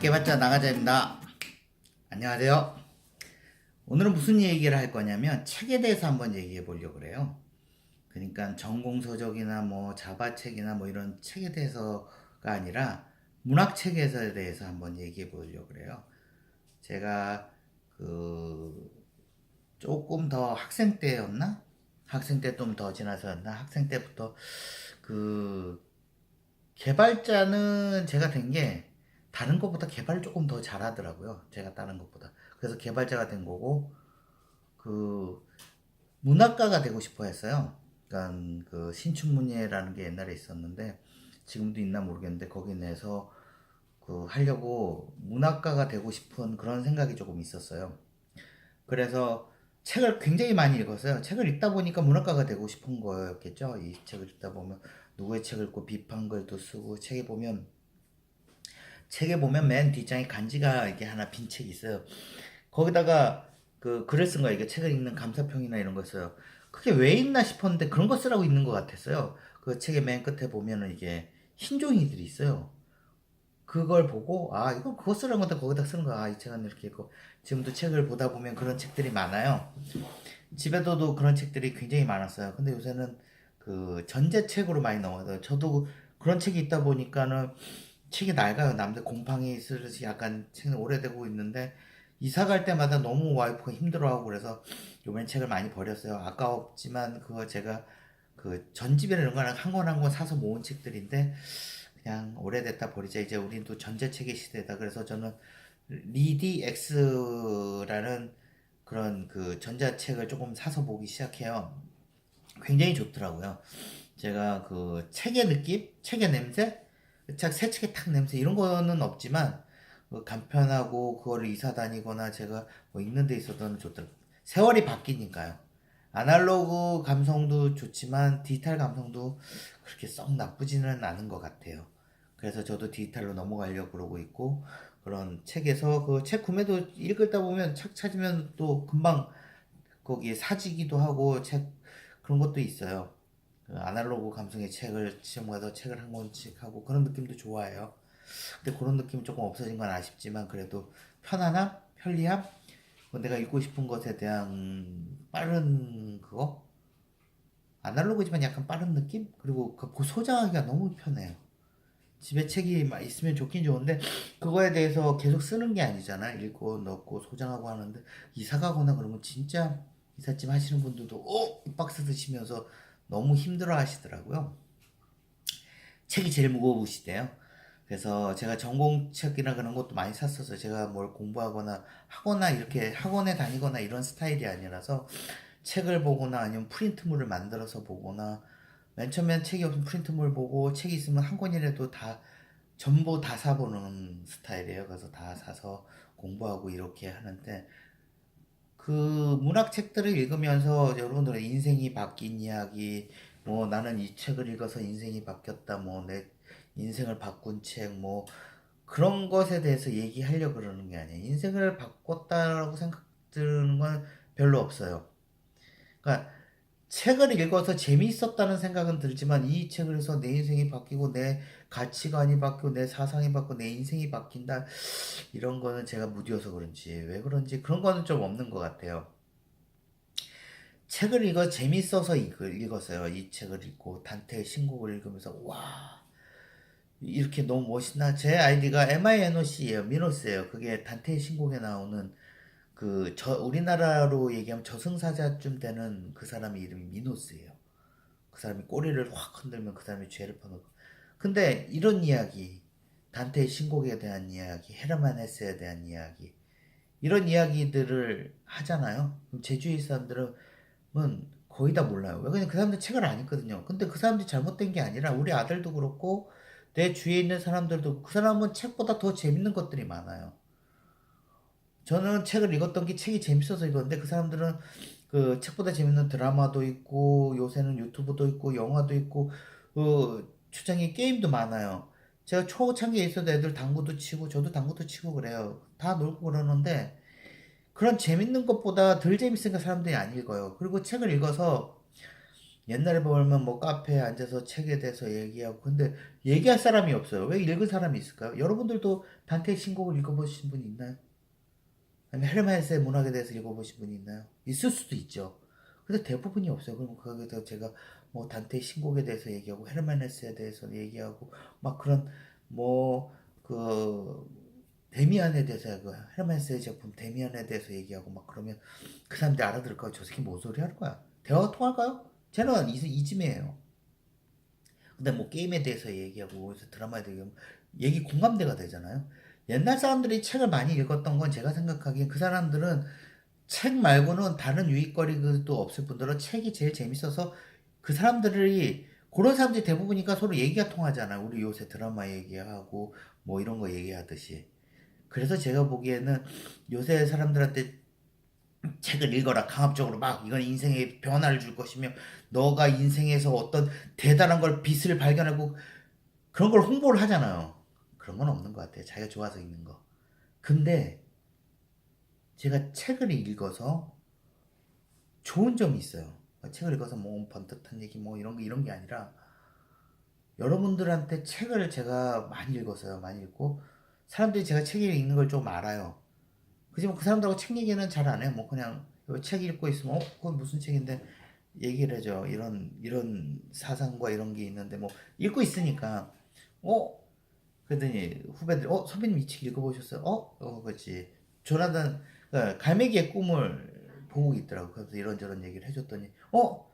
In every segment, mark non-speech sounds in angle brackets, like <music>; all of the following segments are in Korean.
깨봤자 나가자입니다. 안녕하세요. 오늘은 무슨 얘기를 할 거냐면 책에 대해서 한번 얘기해 보려고 그래요. 그러니까 전공서적이나 뭐 자바책이나 뭐 이런 책에 대해서가 아니라 문학책에 대해서 한번 얘기해 보려고 그래요. 제가 그 조금 더 학생 때였나? 학생 때 좀 더 지나서였나? 학생 때부터 그 개발자는 제가 된 게 다른 것보다 개발을 조금 더 잘하더라고요. 제가 다른 것보다. 그래서 개발자가 된 거고 그 문학가가 되고 싶어 했어요. 그러니까 그 신춘문예라는 게 옛날에 있었는데 지금도 있나 모르겠는데 거기 내서 그 하려고 문학가가 되고 싶은 그런 생각이 조금 있었어요. 그래서 책을 굉장히 많이 읽었어요. 책을 읽다 보니까 문학가가 되고 싶은 거였겠죠. 이 책을 읽다 보면 누구의 책을 읽고 비판글도 쓰고 책에 보면 책에 보면 맨 뒷장에 간지가 이게 하나 빈 책이 있어요. 거기다가 그 글을 쓴 거예요. 이게 책을 읽는 감사평이나 이런 거 써요. 그게 왜 있나 싶었는데 그런 거 쓰라고 있는 것 같았어요. 그 책의 맨 끝에 보면은 이게 흰 종이들이 있어요. 그걸 보고 아 이거 그거 쓰라는 건데 거기다 쓰는 거야. 아, 이 책은 이렇게 있고 지금도 책을 보다 보면 그런 책들이 많아요. 집에서도 그런 책들이 굉장히 많았어요. 근데 요새는 그 전제책으로 많이 나와요. 저도 그런 책이 있다 보니까는 책이 낡아요. 남들 곰팡이 있으듯이 약간 책이 오래되고 있는데 이사 갈 때마다 너무 와이프가 힘들어하고 그래서 요번에 책을 많이 버렸어요. 아까웠지만 그거 제가 그 전집이나 이런 거는 한권 한 권 사서 모은 책들인데 그냥 오래됐다 버리자. 이제 우린 또 전자책의 시대다. 그래서 저는 리디엑스라는 그런 그 전자책을 조금 사서 보기 시작해요. 굉장히 좋더라고요. 제가 그 책의 느낌, 책의 냄새, 책, 새 책의 탁 냄새 이런 거는 없지만 그 간편하고 그거를 이사 다니거나 제가 뭐 읽는 데 있어서는 좋더라고요. 세월이 바뀌니까요. 아날로그 감성도 좋지만 디지털 감성도 그렇게 썩 나쁘지는 않은 것 같아요. 그래서 저도 디지털로 넘어가려고 그러고 있고 그런 책에서 그 책 구매도 읽다 보면 책 찾으면 또 금방 거기에 사지기도 하고 책 그런 것도 있어요. 그 아날로그 감성의 책을 시험 가서 책을 한 권씩 하고 그런 느낌도 좋아해요. 근데 그런 느낌이 조금 없어진 건 아쉽지만 그래도 편안함, 편리함, 뭐 내가 읽고 싶은 것에 대한 빠른 그거 아날로그지만 약간 빠른 느낌 그리고 그 소장하기가 너무 편해요. 집에 책이 막 있으면 좋긴 좋은데 그거에 대해서 계속 쓰는 게 아니잖아. 읽고 넣고 소장하고 하는데 이사 가거나 그러면 진짜 이삿짐 하시는 분들도 어? 이 박스 드시면서 너무 힘들어 하시더라고요. 책이 제일 무거우시대요. 그래서 제가 전공책이나 그런 것도 많이 샀어서 제가 뭘 공부하거나 하거나 이렇게 학원에 다니거나 이런 스타일이 아니라서 책을 보거나 아니면 프린트물을 만들어서 보거나 맨 처음엔 책이 없으면 프린트물 보고 책이 있으면 한 권이라도 다 전부 다 사보는 스타일이에요. 그래서 다 사서 공부하고 이렇게 하는데 그 문학 책들을 읽으면서 여러분들의 인생이 바뀐 이야기, 뭐 나는 이 책을 읽어서 인생이 바뀌었다, 뭐 내 인생을 바꾼 책, 뭐 그런 것에 대해서 얘기하려고 그러는 게 아니에요. 인생을 바꿨다라고 생각 드는 건 별로 없어요. 그러니까 책을 읽어서 재미있었다는 생각은 들지만 이 책을 해서 내 인생이 바뀌고 내 가치관이 바뀌고 내 사상이 바뀌고 내 인생이 바뀐다 이런 거는 제가 무디어서 그런지 왜 그런지 그런 거는 좀 없는 것 같아요. 책을 읽어 읽- 읽었어요. 이 책을 읽고 단테의 신곡을 읽으면서 와 이렇게 너무 멋있나 제 아이디가 MINOC예요. 미노스예요. 그게 단테의 신곡에 나오는 그 저 우리나라로 얘기하면 저승사자쯤 되는 그 사람의 이름이 미노스예요. 그 사람이 꼬리를 확 흔들면 그 사람이 죄를 퍼놓고. 근데 이런 이야기, 단테의 신곡에 대한 이야기, 헤르만 헤세에 대한 이야기, 이런 이야기들을 하잖아요. 제주의 사람들은 거의 다 몰라요. 왜 그냥 그 사람들 책을 안 읽거든요. 근데 그 사람들이 잘못된 게 아니라 우리 아들도 그렇고 내 주위에 있는 사람들도 그 사람은 책보다 더 재밌는 것들이 많아요. 저는 책을 읽었던 게 책이 재밌어서 읽었는데 그 사람들은 그 책보다 재밌는 드라마도 있고 요새는 유튜브도 있고 영화도 있고 그 초창기 게임도 많아요. 제가 초창기에 있어도 애들 당구도 치고 저도 당구도 치고 그래요. 다 놀고 그러는데 그런 재밌는 것보다 덜 재밌으니까 사람들이 안 읽어요. 그리고 책을 읽어서 옛날에 보면 뭐 카페에 앉아서 책에 대해서 얘기하고 근데 얘기할 사람이 없어요. 왜 읽은 사람이 있을까요? 여러분들도 단테의 신곡을 읽어보신 분 있나요? 헤르만헤세의 문학에 대해서 읽어보신 분이 있나요? 있을 수도 있죠. 근데 대부분이 없어요. 그럼 거기서 제가 뭐 단테의 신곡에 대해서 얘기하고 헤르만헤세에 대해서 얘기하고 막 그런 뭐 그 데미안에 대해서 그 헤르만헤세의 작품 데미안에 대해서 얘기하고 막 그러면 그 사람들이 알아들을까요? 저 새끼 뭔 소리 하는 거야? 대화가 통할까요? 쟤는 이, 이쯤이에요. 근데 뭐 게임에 대해서 얘기하고 드라마에 대해서 얘기 공감대가 되잖아요. 옛날 사람들이 책을 많이 읽었던 건 제가 생각하기엔 그 사람들은 책 말고는 다른 유익거리도 없을 뿐더러 책이 제일 재밌어서 그 사람들이 그런 사람들이 대부분이니까 서로 얘기가 통하잖아요. 우리 요새 드라마 얘기하고 뭐 이런 거 얘기하듯이. 그래서 제가 보기에는 요새 사람들한테 책을 읽어라 강압적으로 막 이건 인생에 변화를 줄 것이며 너가 인생에서 어떤 대단한 걸 빛을 발견하고 그런 걸 홍보를 하잖아요. 그런 건 없는 것 같아요. 자기가 좋아서 읽는 거. 근데 제가 책을 읽어서 좋은 점이 있어요. 책을 읽어서 뭐 번듯한 얘기 뭐 이런 게 이런 게 아니라 여러분들한테 책을 제가 많이 읽었어요. 많이 읽고 사람들이 제가 책 읽는 걸 좀 알아요. 그지만 그 사람들하고 책 얘기는 잘 안 해요. 뭐 그냥 책 읽고 있으면 어 그건 무슨 책인데 얘기를 해줘. 이런 이런 사상과 이런 게 있는데 뭐 읽고 있으니까 어 그러더니 후배들이 어 선배님 이 책 읽어보셨어요? 어? 어 그렇지. 조나단 그러니까 갈매기의 꿈을 보고 있더라고. 그래서 이런저런 얘기를 해줬더니 어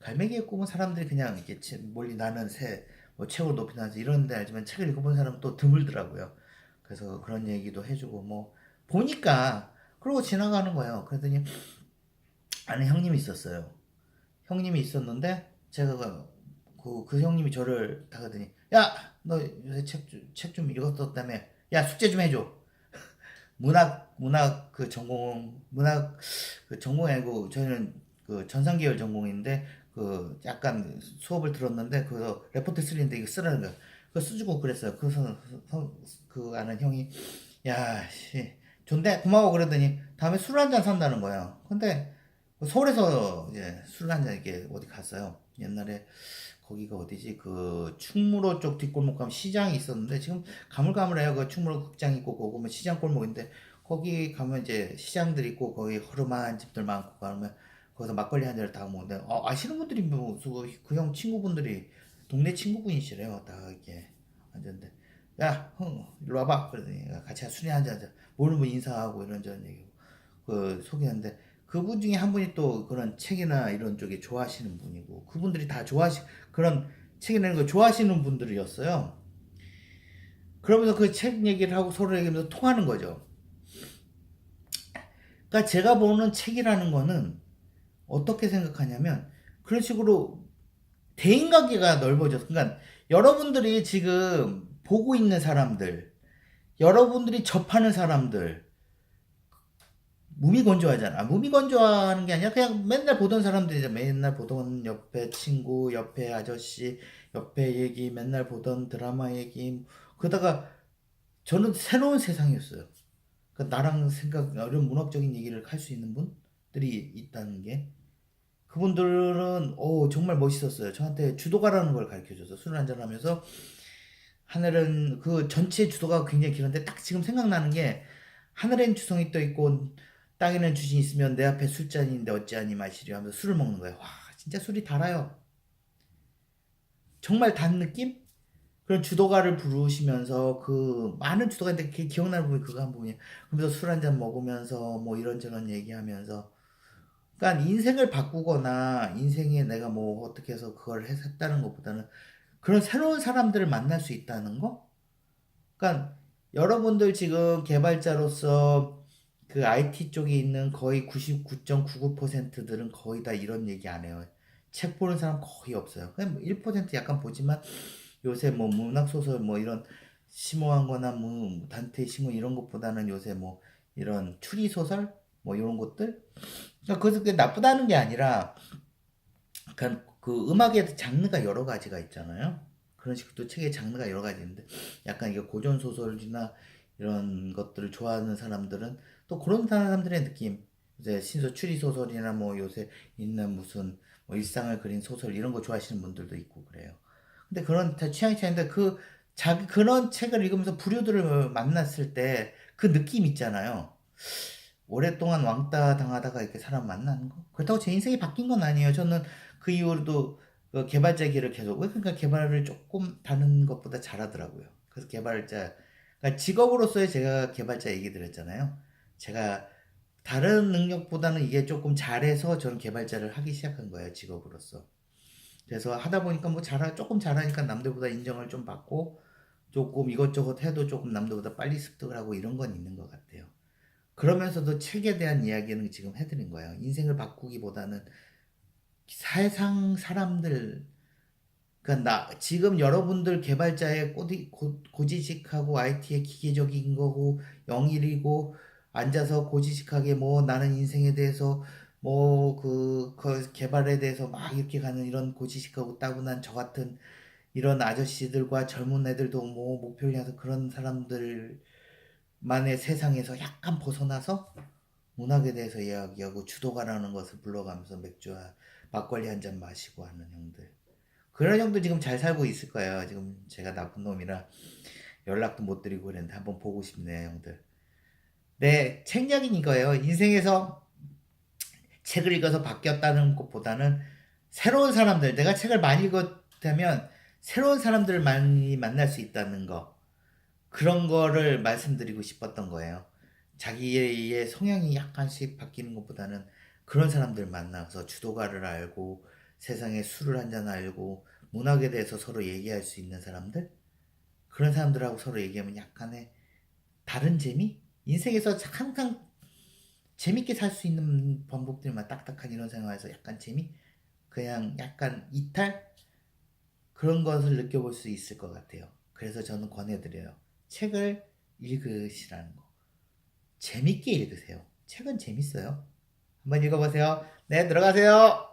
갈매기의 꿈은 사람들이 그냥 이렇게 치- 멀리 나는 새, 뭐 책을 높이 나서 이런 데 알지만 책을 읽어본 사람은 또 드물더라고요. 그래서 그런 얘기도 해주고 뭐 보니까 그러고 지나가는 거예요. 그랬더니 아는 형님이 있었어요. 형님이 있었는데 제가 그, 그 형님이 저를 다가더니 야 너 요새 책책 좀 읽었었다며 야 숙제 좀 해줘. <laughs> 문학 문학 그 전공 문학 그 전공이 아니고 저는 그 전산계열 전공인데 그 약간 수업을 들었는데 그 레포트 쓰는데 이거 쓰라는 거 그거 써주고 그랬어요. 그, 선, 선, 그 아는 형이 야, 씨, 좋네, 고마워 그러더니 다음에 술 한 잔 산다는 거예요. 근데 서울에서 이제 술 한 잔 이렇게 어디 갔어요. 옛날에 거기가 어디지? 그 충무로 쪽 뒷골목 가면 시장이 있었는데 지금 가물가물해요. 그 충무로 극장 있고 거기 보면 시장 골목인데 거기 가면 이제 시장들 있고 거기 허름한 집들 많고 그러면 거기서 막걸리 한 잔을 다 먹는데 어, 아시는 분들이 뭐 그형 친구분들이 동네 친구분이시래요. 다 이렇게 앉았는데 야, 흥, 일로 와봐. 그러더니 같이 술이 한잔 하자. 모르는 분 인사하고 이런저런 얘기고 그 소개하는데 그분 중에 한 분이 또 그런 책이나 이런 쪽에 좋아하시는 분이고 그분들이 다 좋아하시 그런 이런 거 좋아하시는 분들이었어요. 그러면서 그 책 얘기를 하고 서로 얘기하면서 통하는 거죠. 그러니까 제가 보는 책이라는 거는 어떻게 생각하냐면 그런 식으로 대인관계가 넓어져서 그러니까 여러분들이 지금 보고 있는 사람들 여러분들이 접하는 사람들 무미건조하잖아. 무미건조하는 게 아니라 그냥 맨날 보던 사람들이죠. 맨날 보던 옆에 친구, 옆에 아저씨, 옆에 얘기, 맨날 보던 드라마 얘기. 그러다가 저는 새로운 세상이었어요. 그 나랑 생각, 이런 문학적인 얘기를 할 수 있는 분들이 있다는 게. 그분들은 오, 정말 멋있었어요. 저한테 주도가라는 걸 가르쳐 줘서 술을 한잔 하면서 하늘은 그 전체 주도가 굉장히 길었는데 딱 지금 생각나는 게 하늘엔 주성이 떠 있고 땅에는 주신이 있으면 내 앞에 술잔인데 어찌하니 마시려 하면서 술을 먹는 거예요. 와 진짜 술이 달아요. 정말 단 느낌? 그런 주도가를 부르시면서 그 많은 주도가 있는데 그 기억나는 부분이 그거 한 부분이에요. 그러면서 술 한 잔 먹으면서 뭐 이런저런 얘기하면서 그러니까 인생을 바꾸거나 인생에 내가 뭐 어떻게 해서 그걸 했다는 것보다는 그런 새로운 사람들을 만날 수 있다는 거? 그러니까 여러분들 지금 개발자로서 그 IT 쪽에 있는 거의 99.99%들은 거의 다 이런 얘기 안 해요. 책 보는 사람 거의 없어요. 그냥 뭐1% 약간 보지만 요새 뭐 문학소설 뭐 이런 심오한 거나 뭐 단테 심오 이런 것보다는 요새 뭐 이런 추리소설 뭐 이런 것들 그러니까 그것이 그게 나쁘다는 게 아니라 그 음악의 장르가 여러 가지가 있잖아요. 그런 식으로 또 책의 장르가 여러 가지 있는데 약간 이게 고전 소설이나 이런 것들을 좋아하는 사람들은 또 그런 사람들의 느낌 이제 신소 추리 소설이나 뭐 요새 있는 무슨 뭐 일상을 그린 소설 이런 거 좋아하시는 분들도 있고 그래요. 근데 그런 다 취향이 차이인데 그 자기 그런 책을 읽으면서 부류들을 만났을 때 그 느낌 있잖아요. 오랫동안 왕따 당하다가 이렇게 사람 만나는 거. 그렇다고 제 인생이 바뀐 건 아니에요. 저는 그 이후로도 그 개발자 길을 계속 왜 그러니까 개발을 조금 다른 것보다 잘하더라고요. 그래서 개발자 그러니까 직업으로서의 제가 개발자 얘기 드렸잖아요. 제가 다른 능력보다는 이게 조금 잘해서 저는 개발자를 하기 시작한 거예요. 직업으로서. 그래서 하다 보니까 뭐 잘하 조금 잘하니까 남들보다 인정을 좀 받고 조금 이것저것 해도 조금 남들보다 빨리 습득을 하고 이런 건 있는 것 같아요. 그러면서도 책에 대한 이야기는 지금 해드린 거예요. 인생을 바꾸기보다는 세상 사람들, 그러니까 나 지금 여러분들 개발자의 꼬디, 고, 고지식하고 IT의 기계적인 거고 영일이고 앉아서 고지식하게 뭐 나는 인생에 대해서 뭐그 개발에 대해서 막 이렇게 가는 이런 고지식하고 따분한 저 같은 이런 아저씨들과 젊은 애들도 뭐 목표를 향해서 그런 사람들만의 세상에서 약간 벗어나서 문학에 대해서 이야기하고 주도가라는 것을 불러가면서 맥주와 막걸리 한 잔 마시고 하는 형들. 그런 형들 지금 잘 살고 있을 거예요. 지금 제가 나쁜 놈이라 연락도 못 드리고 그랬는데 한번 보고 싶네요, 형들. 네, 책 이야기는 이거예요. 인생에서 책을 읽어서 바뀌었다는 것보다는 새로운 사람들, 내가 책을 많이 읽었다면 새로운 사람들을 많이 만날 수 있다는 거. 그런 거를 말씀드리고 싶었던 거예요. 자기의 성향이 약간씩 바뀌는 것보다는 그런 사람들 만나서 주도가를 알고 세상에 술을 한잔 알고 문학에 대해서 서로 얘기할 수 있는 사람들 그런 사람들하고 서로 얘기하면 약간의 다른 재미? 인생에서 항상 재밌게 살 수 있는 방법들만 딱딱한 이런 생활에서 약간 재미 그냥 약간 이탈 그런 것을 느껴볼 수 있을 것 같아요. 그래서 저는 권해드려요. 책을 읽으시라는 거. 재밌게 읽으세요. 책은 재밌어요. 한번 읽어보세요. 네, 들어가세요.